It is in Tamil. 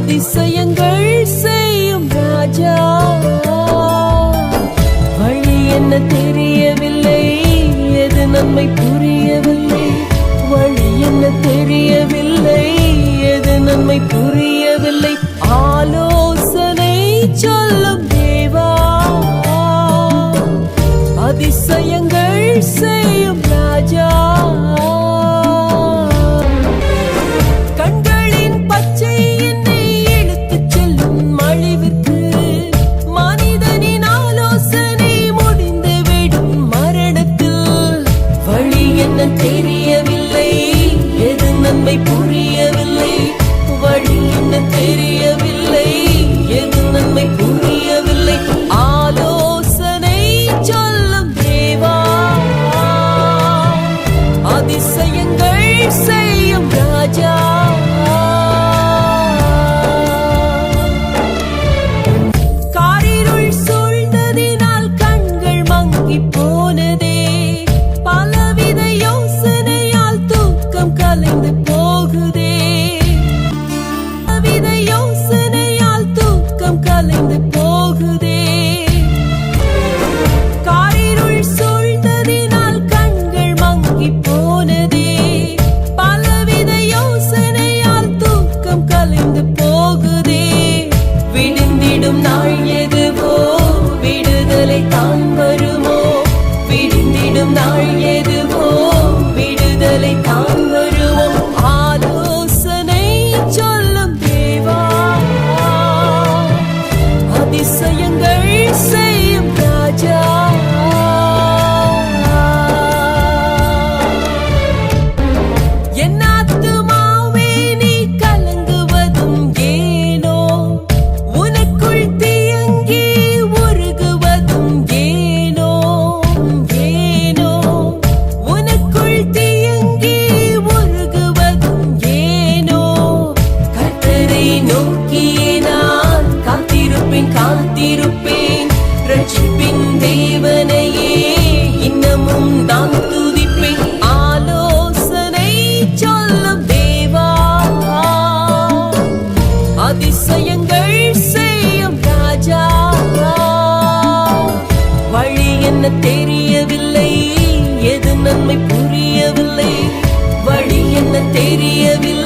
அதிசயங்கள் செய்யும் ராஜா. வழி என்ன தெரியவில்லை எது நன்மை புரியவில்லை. வழி என்ன தெரியவில்லை எது நன்மை புரியவில்லை. ஆலோசனை சொல்லும் தேவா. அதிசயங்கள் செய்யும் ராஜா. எது நன்மை விடும் நாள் எதுவோ? விடுதலை தான் வருமோ? விடிந்திடும் நாள் எதுவோ? காத்திருப்பேன் ரட்சிப்பின் தேவனையே இன்னமும் நான் துதிப்பேன். ஆலோசனை சொல்லும் தேவா. அதிசயங்கள் செய்யும் ராஜா. வழி என்ன தெரியவில்லை எது நன்மை புரியவில்லை. வழி என்ன தெரியவில்லை.